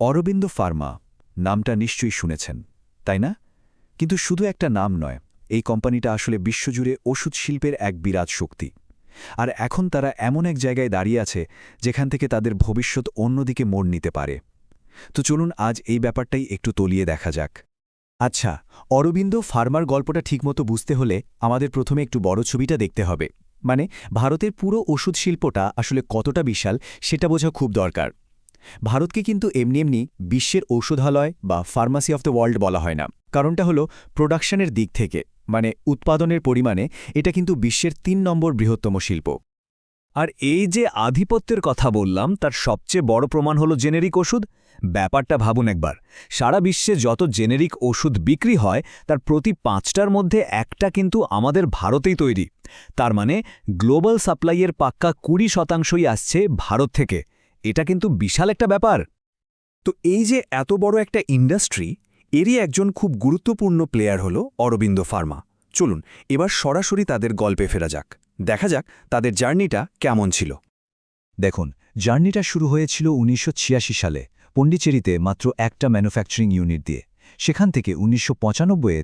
Aurobindo Pharma নামটা নিশ্চয়ই শুনেছেন, তাই না? কিন্তু শুধু একটা নাম নয়, এই কোম্পানিটা আসলে বিশ্বজুড়ে ওষুধ শিল্পের এক বিরাট শক্তি। আর এখন তারা এমন এক জায়গায় দাঁড়িয়ে আছে, যেখান থেকে তাদের ভবিষ্যৎ অন্যদিকে মোড় নিতে পারে। তো চলুন আজ এই ব্যাপারটাই একটু তলিয়ে দেখা যাক। আচ্ছা অরবিন্দ ফার্মার গল্পটা ঠিকমতো বুঝতে হলে আমাদের প্রথমে একটু বড় ছবিটা দেখতে হবে। মানে ভারতের পুরো ওষুধ শিল্পটা আসলে কতটা বিশাল, সেটা বোঝা খুব দরকার। ভারতকে কিন্তু এমনি এমনি বিশ্বের ঔষধালয় বা ফার্মাসি অফ দ্য ওয়ার্ল্ড বলা হয় না। কারণটা হলো প্রোডাকশনের দিক থেকে মানে উৎপাদনের পরিমাণে এটা কিন্তু বিশ্বের তিন নম্বর বৃহত্তম শিল্প। আর এই যে আধিপত্যের কথা বললাম, তার সবচেয়ে বড় প্রমাণ হলো জেনেরিক ওষুধ। ব্যাপারটা ভাবুন একবার। সারা বিশ্বে যত জেনেরিক ওষুধ বিক্রি হয়, তার প্রতি পাঁচটার মধ্যে একটা কিন্তু আমাদের ভারতেই তৈরি। তার মানে গ্লোবাল সাপ্লাইয়ের পাক্কা কুড়ি শতাংশই আসছে ভারত থেকে। এটা কিন্তু বিশাল একটা ব্যাপার। তো এই যে এত বড় একটা ইন্ডাস্ট্রি, এরই একজন খুব গুরুত্বপূর্ণ প্লেয়ার হল অরবিন্দ ফার্মা। চলুন, এবার সরাসরি তাদের গল্পে ফেরা যাক। দেখা যাক তাদের জার্নিটা কেমন ছিল। দেখুন, জার্নিটা শুরু হয়েছিল উনিশশো ছিয়াশি সালে, পণ্ডিচেরিতে মাত্র একটা ম্যানুফ্যাকচারিং ইউনিট দিয়ে। সেখান থেকে উনিশশো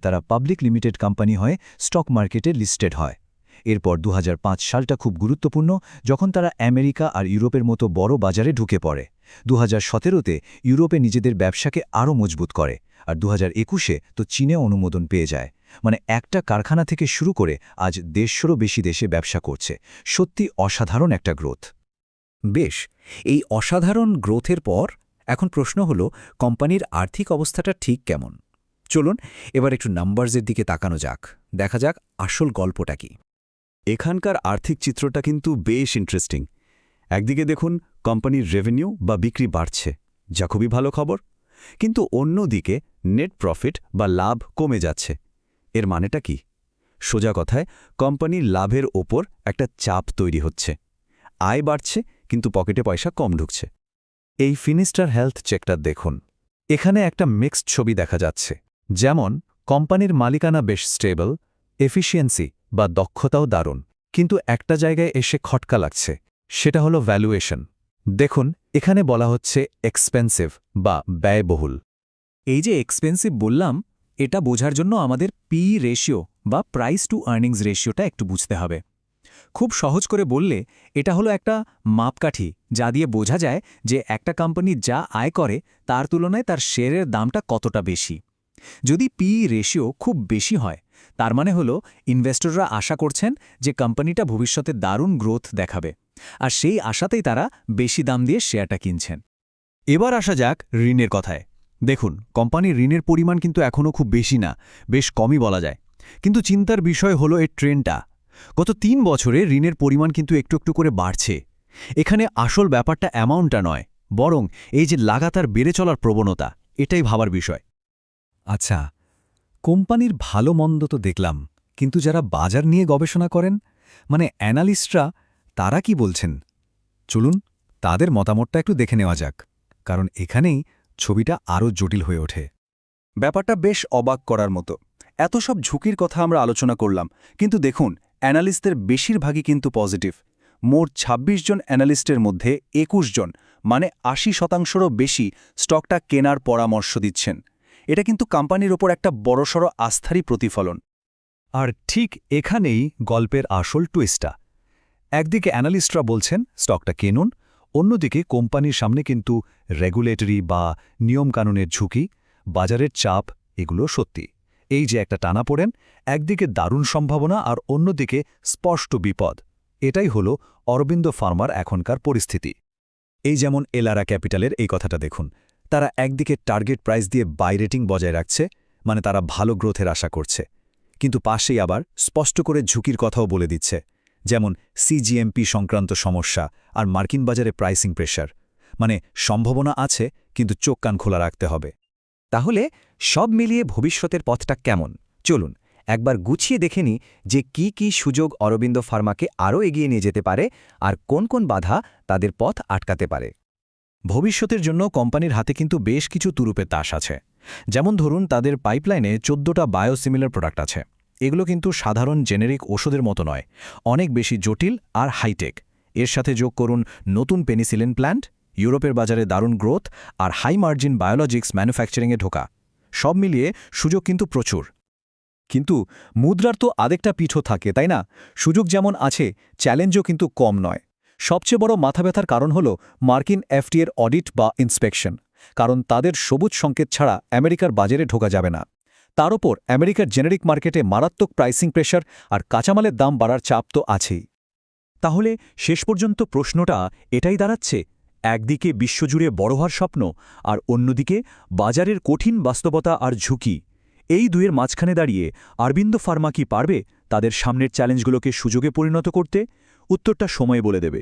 তারা পাবলিক লিমিটেড কোম্পানি হয়ে স্টক মার্কেটে লিস্টেড হয়। এরপর দু হাজার পাঁচ সালটা খুব গুরুত্বপূর্ণ, যখন তারা আমেরিকা আর ইউরোপের মতো বড় বাজারে ঢুকে পড়ে। দু হাজার ইউরোপে নিজেদের ব্যবসাকে আরও মজবুত করে, আর দু হাজার তো চীনে অনুমোদন পেয়ে যায়। মানে একটা কারখানা থেকে শুরু করে আজ দেড়শোরও বেশি দেশে ব্যবসা করছে। সত্যি অসাধারণ একটা গ্রোথ। বেশ, এই অসাধারণ গ্রোথের পর এখন প্রশ্ন হল, কোম্পানির আর্থিক অবস্থাটা ঠিক কেমন? চলুন, এবার একটু নাম্বারসের দিকে তাকানো যাক। দেখা যাক আসল গল্পটা কি। এখানকার আর্থিক চিত্রটা কিন্তু বেশ ইন্টারেস্টিং একদিকে দেখুন, কোম্পানির রেভিনিউ বা বিক্রি বাড়ছে, যা খুবই ভালো খবর। কিন্তু অন্যদিকে নেট প্রফিট বা লাভ কমে যাচ্ছে। এর মানেটা কি? সোজা কথায়, কোম্পানির লাভের ওপর একটা চাপ তৈরি হচ্ছে। আয় বাড়ছে, কিন্তু পকেটে পয়সা কম ঢুকছে। এই ফিনিস্টার হেলথ চেকটা দেখুন। এখানে একটা মিক্সড ছবি দেখা যাচ্ছে। যেমন, কোম্পানির মালিকানা বেশ স্টেবল এফিসিয়েন্সি বা দক্ষতাও দারুণ। কিন্তু একটা জায়গায় এসে খটকা লাগছে, সেটা হলো ভ্যালুয়েশন দেখুন, এখানে বলা হচ্ছে এক্সপেন্সিভ বা ব্যয়বহুল। এই যে এক্সপেন্সিভ বললাম, এটা বোঝার জন্য আমাদের পি রেশিও বা প্রাইস টু আর্নিংস রেশিওটা একটু বুঝতে হবে। খুব সহজ করে বললে, এটা হলো একটা মাপকাঠি, যা দিয়ে বোঝা যায় যে একটা কোম্পানি যা আয় করে, তার তুলনায় তার শেয়ারের দামটা কতটা বেশি। যদি পি রেশিও খুব বেশি হয় তার মানে হলো ইনভেস্টররা আশা করছেন যে কোম্পানিটা ভবিষ্যতে দারুণ গ্রোথ দেখাবে। আর সেই আশাতেই তারা বেশি দাম দিয়ে শেয়ারটা কিনছেন। এবার আসা যাক ঋণের কথায়। দেখুন কোম্পানির ঋণের পরিমাণ কিন্তু এখনও খুব বেশি না, বেশ কমই বলা যায়। কিন্তু চিন্তার বিষয় হলো এর ট্রেনটা গত তিন বছরে ঋণের পরিমাণ কিন্তু একটু একটু করে বাড়ছে। এখানে আসল ব্যাপারটা অ্যামাউন্টটা নয়, বরং এই যে লাগাতার বেড়ে চলার প্রবণতা, এটাই ভাবার বিষয়। আচ্ছা কোম্পানির ভালো মন্দ তো দেখলাম, কিন্তু যারা বাজার নিয়ে গবেষণা করেন মানে অ্যানালিস্টরা, তারা কি বলছেন? চলুন, তাদের মতামতটা একটু দেখে নেওয়া যাক, কারণ এখানেই ছবিটা আরও জটিল হয়ে ওঠে। ব্যাপারটা বেশ অবাক করার মতো। এত সব ঝুঁকির কথা আমরা আলোচনা করলাম, কিন্তু দেখুন, অ্যানালিস্টদের বেশিরভাগই কিন্তু পজিটিভ। মোট ২৬ জন অ্যানালিস্টের মধ্যে ২১ জন মানে আশি শতাংশেরও বেশি, স্টকটা কেনার পরামর্শ দিচ্ছেন। এটা কিন্তু কোম্পানির ওপর একটা বড়সড় আস্থারই প্রতিফলন। আর ঠিক এখানেই গল্পের আসল টুইস্টটা একদিকে অ্যানালিস্টরা বলছেন, স্টকটা কেনুন। অন্যদিকে কোম্পানির সামনে কিন্তু রেগুলেটরি বা নিয়মকানুনের ঝুঁকি, বাজারের চাপ, এগুলো সত্যি। এই যে একটা টানা পড়েন, একদিকে দারুণ সম্ভাবনা আর অন্যদিকে স্পষ্ট বিপদ। এটাই হল অরবিন্দ ফার্মার এখনকার পরিস্থিতি। এই যেমন এলারা ক্যাপিটালের এই কথাটা দেখুন। তারা একদিকে টার্গেট প্রাইস দিয়ে বাই রেটিং বজায় রাখছে মানে তারা ভালো গ্রোথের আশা করছে। কিন্তু পাশেই আবার স্পষ্ট করে ঝুঁকির কথাও বলে দিচ্ছে, যেমন সিজিএমপি সংক্রান্ত সমস্যা আর মার্কিন বাজারে প্রাইসিং প্রেশার। মানে সম্ভাবনা আছে, কিন্তু চোখ কান খোলা রাখতে হবে। তাহলে সব মিলিয়ে ভবিষ্যতের পথটা কেমন? চলুন, একবার গুছিয়ে দেখে নি যে কি কি সুযোগ অরবিন্দ ফার্মাকে আরও এগিয়ে নিয়ে যেতে পারে আর কোন কোন বাধা তাদের পথ আটকাতে পারে। ভবিষ্যতের জন্য কোম্পানির হাতে কিন্তু বেশ কিছু তুরুপের তাস আছে। যেমন ধরুন, তাদের পাইপলাইনে চোদ্দটা বায়োসিমিলার প্রোডাক্ট আছে। এগুলো কিন্তু সাধারণ জেনেরিক ওষুধের মতো নয়, অনেক বেশি জটিল আর হাইটেক। এর সাথে যোগ করুন নতুন পেনিসিলিন প্ল্যান্ট, ইউরোপের বাজারে দারুণ গ্রোথ আর হাই মার্জিন বায়োলজিক্স ম্যানুফ্যাকচারিংয়ে ঢোকা। সব মিলিয়ে সুযোগ কিন্তু প্রচুর। কিন্তু মুদ্রার তো আরেকটা পিঠও থাকে, তাই না? সুযোগ যেমন আছে, চ্যালেঞ্জও কিন্তু কম নয়। সবচেয়ে বড় মাথা ব্যথার কারণ হল মার্কিন এফটিএর অডিট বা ইন্সপেকশন, কারণ তাদের সবুজ সংকেত ছাড়া আমেরিকার বাজারে ঢোকা যাবে না। তার ওপর আমেরিকার জেনেরিক মার্কেটে মারাত্মক প্রাইসিং প্রেশার আর কাঁচামালের দাম বাড়ার চাপ তো আছেই। তাহলে শেষ পর্যন্ত প্রশ্নটা এটাই দাঁড়াচ্ছে, একদিকে বিশ্বজুড়ে বড় হওয়ার স্বপ্ন আর অন্যদিকে বাজারের কঠিন বাস্তবতা আর ঝুঁকি। এই দুয়ের মাঝখানে দাঁড়িয়ে আরবিন্দ ফার্মা কি পারবে তাদের সামনের চ্যালেঞ্জগুলোকে সুযোগে পরিণত করতে? উত্তরটা সময় বলে দেবে।